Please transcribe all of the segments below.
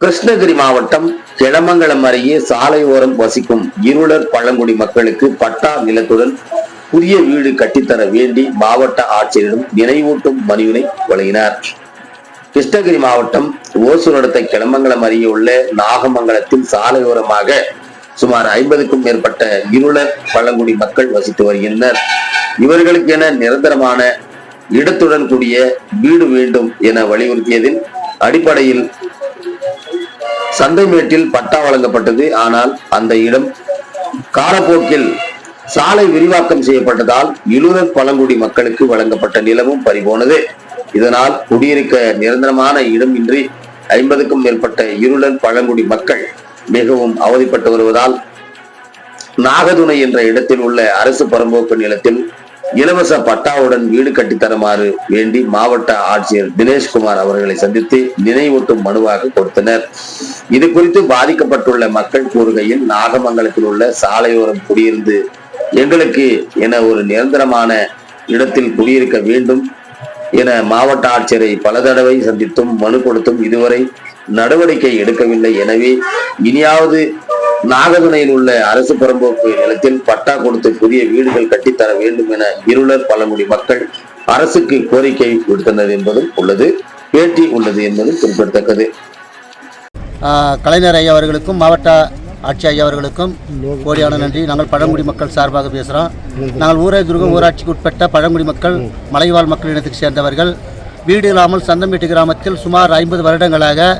கிருஷ்ணகிரி மாவட்டம் கிளமங்கலம் அருகே சாலையோரம் வசிக்கும் இருளர் பழங்குடி மக்களுக்கு பட்டா நிலத்துடன் புதிய வீடு கட்டித்தர வேண்டி மாவட்ட ஆட்சியரிடம் நினைவூட்டும் மனுவினை வழங்கினார். கிருஷ்ணகிரி மாவட்டம் ஓசூர் அடுத்த கிளமங்கலம் அருகே உள்ள நாகமங்கலத்தில் சாலையோரமாக சுமார் ஐம்பதுக்கும் மேற்பட்ட இருளர் பழங்குடி மக்கள் வசித்து வருகின்றனர். இவர்களுக்கென நிரந்தரமான இடத்துடன் கூடிய வீடு வேண்டும் என வலியுறுத்தியதில் அடிப்படையில் சந்தைமேட்டில் பட்டா வழங்கப்பட்டது. ஆனால் அந்த இடம் காலப்போக்கில் சாலை விரிவாக்கம் செய்யப்பட்டதால் இளுரர் பழங்குடி மக்களுக்கு வழங்கப்பட்ட நிலமும் பறிபோனது. இதனால் குடியிருக்க நிரந்தரமான இடமின்றி ஐம்பதுக்கும் மேற்பட்ட இருளர் பழங்குடி மக்கள் மிகவும் அவதிப்பட்டு வருவதால் நாகதுணை என்ற இடத்தில் உள்ள அரசு பரம்போக்கு நிலத்தில் இலவச பட்டாவுடன் வீடு கட்டித்தருமாறு வேண்டி மாவட்ட ஆட்சியர் தினேஷ்குமார் அவர்களை சந்தித்து நினைவூட்டும் மனுவாக கொடுத்தனர். இது குறித்து பாதிக்கப்பட்டுள்ள மக்கள் கூறுகையில் நாகமங்கலத்தில் உள்ள சாலையோரம் குடியிருந்து எங்களுக்கு என ஒரு நிரந்தரமான இடத்தில் குடியிருக்க வேண்டும் என மாவட்ட ஆட்சியரை பல தடவை சந்தித்தும் மனு கொடுத்தும் இதுவரை நடவடிக்கை எடுக்கவில்லை. எனவே இனியாவது நாகதுணையில் உள்ள அரசு புறம்போக்கு நிலத்தில் பட்டா கொடுத்து புதிய வீடுகள் கட்டித்தர வேண்டும் என இருளர் பழங்குடி மக்கள் அரசுக்கு கோரிக்கை விடுத்தனர் என்பதும் உள்ளது. பேட்டி உள்ளது என்பதும் குறிப்பிடத்தக்கது. கலைஞர் ஐயா அவர்களுக்கும் மாவட்ட ஆட்சி ஐயா அவர்களுக்கும் கோடியான நன்றி. நாங்கள் பழங்குடி மக்கள் சார்பாக பேசுகிறோம் நாங்கள் ஊரே துருகம் ஊராட்சிக்கு உட்பட்ட பழங்குடி மக்கள் மலைவாழ் மக்கள் இனத்துக்கு சேர்ந்தவர்கள். வீடு இல்லாமல் சந்தம்பேட்டு கிராமத்தில் சுமார் ஐம்பது வருடங்களாக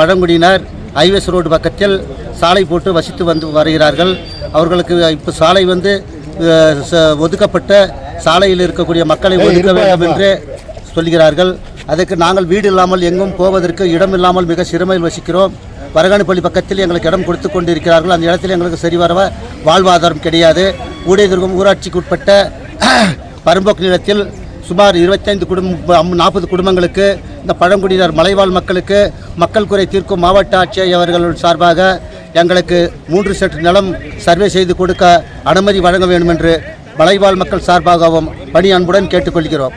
பழங்குடியினர் ஹைவேஸ் ரோடு பக்கத்தில் சாலை போட்டு வசித்து வந்து வருகிறார்கள். அவர்களுக்கு இப்போ சாலை வந்து ஒதுக்கப்பட்ட சாலையில் இருக்கக்கூடிய மக்களை ஒதுக்க வேண்டும் என்று சொல்கிறார்கள். அதுக்கு நாங்கள் வீடு இல்லாமல் எங்கும் போவதற்கு இடம் இல்லாமல் மிக சிறுமையில் வசிக்கிறோம். வரகாணிப்பள்ளி பக்கத்தில் எங்களுக்கு இடம் கொடுத்து கொண்டிருக்கிறார்கள். அந்த இடத்தில் எங்களுக்கு சரிவர வாழ்வாதாரம் கிடையாது. ஊடையதுர்கம் ஊராட்சிக்கு உட்பட்ட பரம்போக்கு நிலத்தில் சுமார் இருபத்தைந்து குடும்பம் நாற்பது குடும்பங்களுக்கு இந்த பழங்குடியினர் மலைவாழ் மக்களுக்கு மக்கள் குறை தீர்க்கும் மாவட்ட ஆட்சியர் அவர்கள் சார்பாக எங்களுக்கு மூன்று செட் நிலம் சர்வே செய்து கொடுக்க அனுமதி வழங்க வேண்டும் என்று மலைவாழ் மக்கள் சார்பாகவும் பணி அன்புடன் கேட்டுக்கொள்கிறோம்.